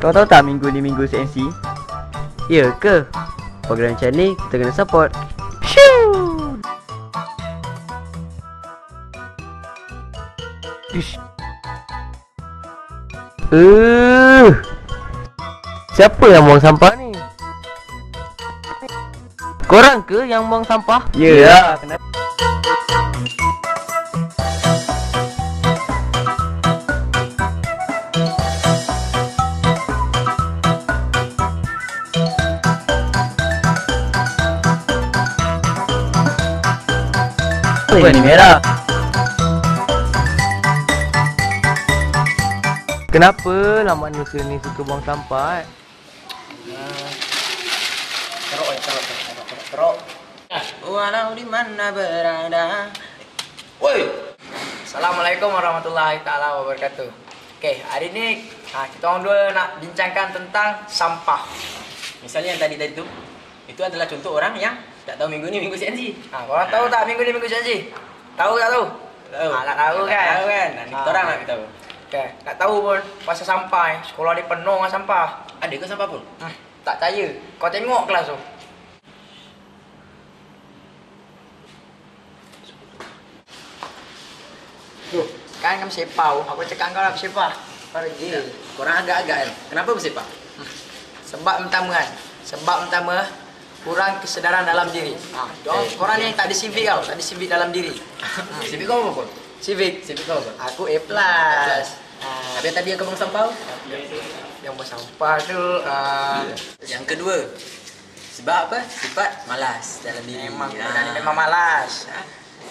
Kau tahu tak minggu ni minggu CNC? Ya ke? Program macam ni kita kena support. Shoo! Ish. Uh. Siapa yang buang sampah ni? Korang ke yang buang sampah? Ya lah. Kenapa? Apa ni merah? Kenapa lah manusia ni suka buang sampah eh? Teruk ya, teruk, teruk, teruk, teruk. Walau di mana berada. Woi. Assalamualaikum warahmatullahi taala wabarakatuh. Okey, hari ni ha, kita orang dua nak bincangkan tentang sampah. Misalnya yang tadi tadi tu, itu adalah contoh orang yang tak tahu minggu ni minggu CNC. Ha, korang tahu tak minggu ni minggu CNC? Tahu tak tahu? Tahu. Ha, nak tahu kan? Tahu kan? Nah, kita orang nak tahu. Okey, nak tahu pun pasal sampah eh. Sekolah ni penuh dengan sampah. Ada ke sampah pun? Hmm, tak percaya. Kau tengok kelas tu. Tuh, kan kamu sepau. Aku cakap kau bersepah. Kau pergi. Korang agak-agak kan? Kenapa bersepak? Sebab pertama kan. Sebab pertama kurang kesedaran dalam diri. Dong, Eh, ni okey. tak ada civic tau, tak ada civic dalam diri. Sibik kau apa pun? Civic. Sibik kau apa? Aku A+. plus. Ha, Habis tadi yang kau buang sampah? yang buang sampah tu uh, Yang kedua Sebab apa? Sifat malas dalam diri memang ha. memang malas. Ha?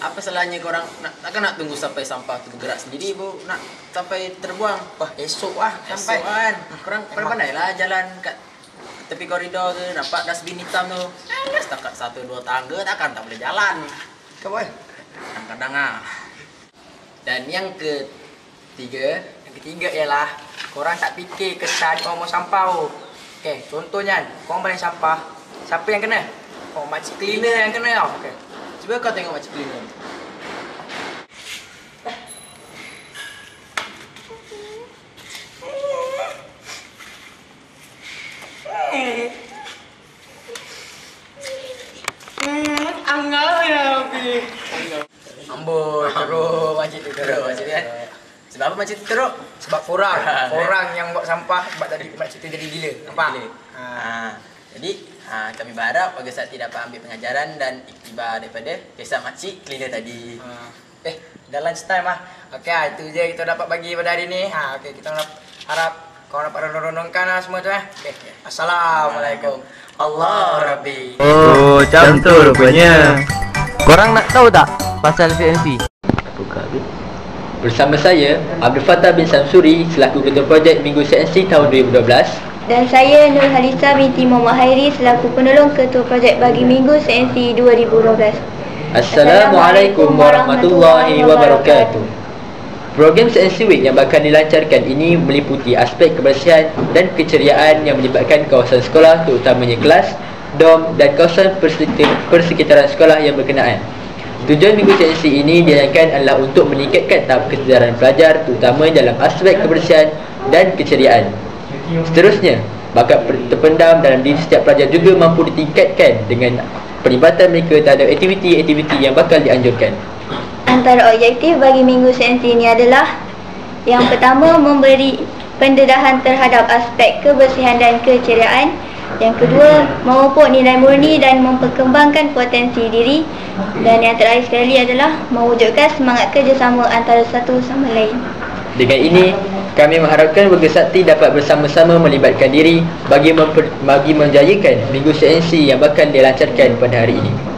Apa salahnya korang nak, Takkan nak tunggu sampai sampah tu bergerak sendiri bu Nak sampai terbuang Wah, esok lah Sampai sampai. kan Korang pandai-pandai lah jalan kat tepi koridor tu Nampak dustbin hitam tu Alah setakat satu dua tangga takkan tak boleh jalan Kau boleh? Kadang-kadang ah. Dan yang ketiga Yang ketiga ialah korang tak fikir kesan kau mau sampah tu. Okey, contohnya korang balik sampah. Siapa yang kena? Oh, makcik cleaner yang kena tau. Okey. Cuba kau tengok macam cleaner Amboi, teruk makcik tu teruk macam tu kan Sebab apa macam tu teruk? Sebab korang, korang yang buat sampah sebab tadi makcik tu jadi gila. Nampak? Gila. Ha. Jadi ha, kami berharap warga Sakti dapat ambil pengajaran dan iktibar daripada kisah makcik cleaner tadi. Ha. Eh, dah lunch time lah. Okey, itu je kita dapat bagi pada hari ni. Ha, okey, kita harap kau dapat renung-renungkan lah semua tu eh. Okey. Assalamualaikum. Allah Rabbi. Oh, macam tu rupanya. Korang nak tahu tak pasal CNC? Buka habis. Bersama saya, Abdul Fattah bin Samsuri selaku Ketua Projek Minggu CNC tahun 2012 Dan saya Nur Halisa binti Muhammad Hairi selaku penolong Ketua Projek Bagi Minggu CNC 2012. Assalamualaikum warahmatullahi wabarakatuh Program CNC Week yang bakal dilancarkan ini meliputi aspek kebersihan dan keceriaan yang melibatkan kawasan sekolah terutamanya kelas, dom dan kawasan persekit- persekitaran sekolah yang berkenaan. Tujuan Minggu CNC ini diadakan adalah untuk meningkatkan tahap kesedaran pelajar terutama dalam aspek kebersihan dan keceriaan. Seterusnya, bakat terpendam dalam diri setiap pelajar juga mampu ditingkatkan dengan perlibatan mereka terhadap aktiviti-aktiviti yang bakal dianjurkan. Antara objektif bagi Minggu CNC ini adalah yang pertama memberi pendedahan terhadap aspek kebersihan dan keceriaan. Yang kedua, memupuk nilai murni dan memperkembangkan potensi diri. Dan yang terakhir sekali adalah mewujudkan semangat kerjasama antara satu sama lain. Dengan ini, kami mengharapkan warga sakti dapat bersama-sama melibatkan diri bagi, bagi menjayakan Minggu CNC yang bakal dilancarkan pada hari ini.